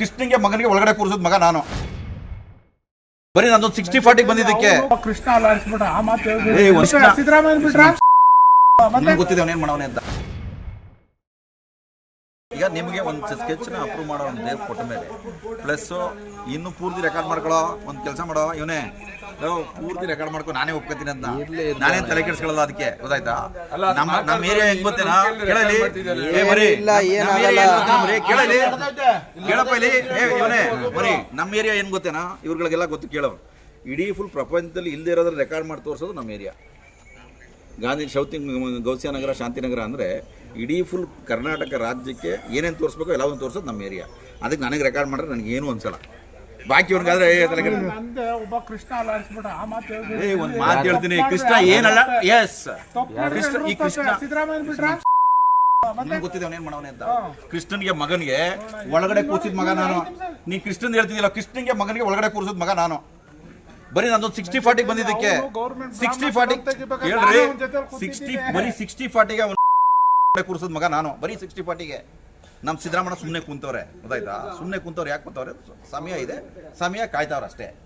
ಕೃಷ್ಣಂಗೆ ಮಗನಿಗೆ ಒಳಗಡೆ ಕೂರಿಸೋದು ಮಗ ನಾನು. ಬರೀ ನಂದೊಂದು ಸಿಕ್ಸ್ಟಿ ಫಾರ್ಟಿಗೆ ಬಂದಿದ್ದಕ್ಕೆ. ಕೃಷ್ಣ ಅಲ್ಲ ಅಲ್ಲಾಡಿಸ್ಬಿಟ್ಟ ಆ ಮಾತು ಸಿದ್ದರಾಮಯ್ಯ ಗೊತ್ತಿದೆ ಅವನೇನ್ ಮಾಡವನೆ ಅಂತ. ಈಗ ನಿಮಗೆ ಒಂದು ಸ್ಕೆಚ್ನ ಅಪ್ರೂವ್ ಮಾಡೋ ಒಂದು ಡೇಟ್ ಕೊಟ್ಟ ಮೇಲೆ ಪ್ಲಸ್ಸು ಇನ್ನು ಪೂರ್ತಿ ರೆಕಾರ್ಡ್ ಮಾಡ್ಕೊಳೋ ಒಂದು ಕೆಲಸ ಮಾಡೋ ಇವನೇ. ಪೂರ್ತಿ ರೆಕಾರ್ಡ್ ಮಾಡ್ಕೊ ನಾನೇ ಒಪ್ಕೋತೀನಿ ಅಂತ. ನಾನೇ ತಲೆ ಕೆಡಿಸ್ಕೊಳ್ಳಲ್ಲ ಅದಕ್ಕೆ ಗೊತ್ತಾಯ್ತಾ? ನಮ್ಮ ನಮ್ಮ ಏರಿಯಾ ಹೆಂಗ್ ಗೊತ್ತೇನಾ? ಕೇಳಲಿ. ಏ ಬರೀ. ನಮ್ಮ ಏರಿಯಾ ಹೆಂಗ್ ಗೊತ್ತೇನಾ ಕೇಳಲಿ. ಕೇಳಪ್ಪ ಇಲ್ಲಿ. ಏ ಇವನೇ. ಬರೀ ನಮ್ಮ ಏರಿಯಾ ಏನ್ ಗೊತ್ತೇನಾ? ಇವ್ರಗಳಿಗೆಲ್ಲ ಗೊತ್ತು ಕೇಳೋ ಇಡೀ ಫುಲ್ ಪ್ರಪಂಚದಲ್ಲಿ ಇಲ್ಲದೆ ಇರೋದ್ರ ರೆಕಾರ್ಡ್ ಮಾಡಿ ತೋರಿಸೋದು ನಮ್ಮ ಏರಿಯಾ ಗಾಂಧಿ ಸೌತಿ ಗೌಸಿಯಾನಗರ ಶಾಂತಿನಗರ ಅಂದರೆ ಇಡೀ ಫುಲ್ ಕರ್ನಾಟಕ ರಾಜ್ಯಕ್ಕೆ ಏನೇನು ತೋರಿಸ್ಬೇಕು ಎಲ್ಲವನ್ನು ತೋರಿಸೋದು ನಮ್ಮ ಏರಿಯಾ ಅದಕ್ಕೆ ನನಗೆ ರೆಕಾರ್ಡ್ ಮಾಡಿದ್ರೆ ನನಗೆ ಏನು ಅನ್ಸಲ್ಲ. ಬಾಕಿ ಅವ್ನಿಗಾದ್ರೆ ಏ ಒಂದು ಮಾತು ಹೇಳ್ತೀನಿ ಕೃಷ್ಣ ಏನಲ್ಲ? ಎಸ್ ಕೃಷ್ಣ ಈ ಕೃಷ್ಣ ಗೊತ್ತಿದೆ ಅವನೇನ್ ಮಾಡವನೆ ಅಂತ. ಕೃಷ್ಣನ್ಗೆ ಮಗನಿಗೆ ಒಳಗಡೆ ಕೂರಿಸಿದ ಮಗ ನಾನು. ನೀ ಕೃಷ್ಣನ್ ಹೇಳ್ತಿದ್ದಿಲ್ಲ ಕೃಷ್ಣನ್ಗೆ ಮಗನಿಗೆ ಒಳಗಡೆ ಕೂರಿಸಿದ ಮಗ ನಾನು. ಬರೀ ನಂದೊಂದು ಸಿಕ್ಸ್ಟಿ ಫಾರ್ಟಿಗೆ ಬಂದಿದ್ದಕ್ಕೆ. ಸಿಕ್ಸ್ಟಿ ಫಾರ್ಟಿ ಹೇಳ್ರಿ. ಸಿಕ್ಸ್ಟಿ ಬರೀ ಸಿಕ್ಸ್ಟಿ ಫಾರ್ಟಿಗೆ ಅವನು ಕೂರಿಸೋದು ಮಗ ನಾನು. ಬರೀ ಸಿಕ್ಸ್ಟಿ ಫಾರ್ಟಿಗೆ ನಮ್ಮ ಸಿದ್ದರಾಮಣ್ಣ ಸುಮ್ಮನೆ ಕುಂತವ್ರೆ. ಗೊತ್ತಾಯ್ತಾ? ಸುಮ್ಮನೆ ಕುಂತವ್ರೆ ಯಾಕೆ ಕುಂತವ್ರೆ? ಸಮಯ ಇದೆ. ಸಮಯ ಕಾಯ್ತಾವ್ರೆ ಅಷ್ಟೇ